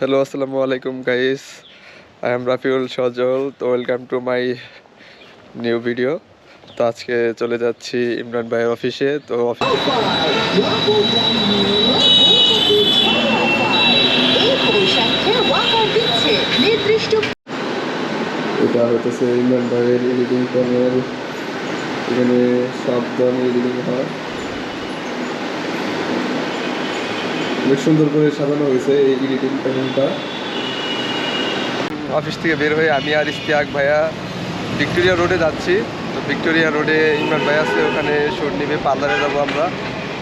Hello আসসালামু আলাইকুম guys I am Rafiul Sajal তো welcome to my new video তো আজকে চলে যাচ্ছি ইমরান ভাইয়ের অফিসে তো এটা হতেছে ইমরান ভাইয়ের এডিটিং প্যানেল এখানে সব ধরনের এডিটিং হয়। অনেক সুন্দর করে সাজানো হয়েছে এই এডিটিং প্যানেলটা অফিস থেকে বের হয়ে আমি আর ইস্তিয়াক ভাইয়া ভিক্টোরিয়া রোডে যাচ্ছি। তো ভিক্টোরিয়া রোডে ইমরান ভাই আছে ওখানে শুট নেবে পার্লারে যাব আমরা।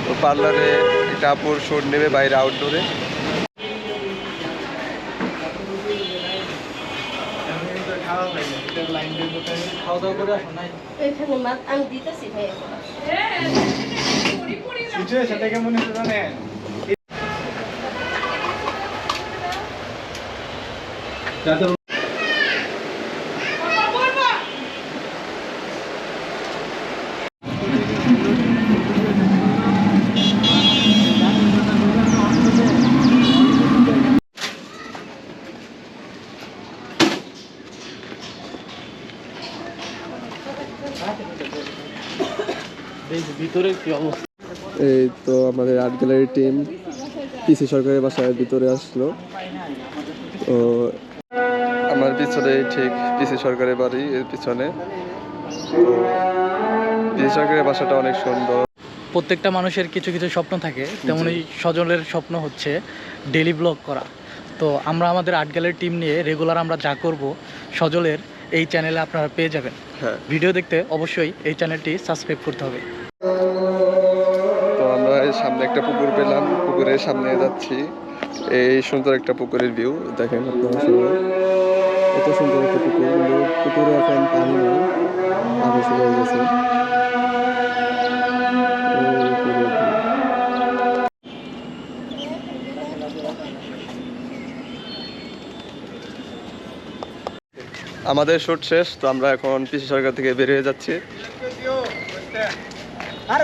তো পার্লারে একটা আপুর শুট নেবে বাইরে আউটডোরে এখানে মাছ আমি এই তো আমাদের আর্ট গ্যালারি টিম পিসি সরকারের বাসায় ভিতরে আসলো। তো আমার পিছনে ঠিক পিসি সরকারের বাড়ি এর পিছনে। পিসি সরকারের বাসাটা অনেক সুন্দর। প্রত্যেকটা মানুষের কিছু কিছু স্বপ্ন থাকে তেমনই সজলের স্বপ্ন হচ্ছে ডেলি ব্লগ করা। তো আমরা আমাদের আর্ট গ্যালারি টিম নিয়ে রেগুলার আমরা যা করব সজলের এই চ্যানেলে আপনারা পেয়ে যাবেন। হ্যাঁ। ভিডিও দেখতে অবশ্যই এই চ্যানেলটি সাবস্ক্রাইব করতে হবে। তো আমরা এই সামনে একটা পুকুর পেলাম পুকুরের সামনে যাচ্ছি। এই সুন্দর একটা পুকুরের ভিউ দেখেন আপনারা কত সুন্দর একটা পুকুর কিন্তু পুকুরে এখন পানি নেই, পানি শুরু হয়ে গেছে। আমাদের শুট শেষ, তো আমরা এখন পিসি সরকার থেকে বেরিয়ে যাচ্ছি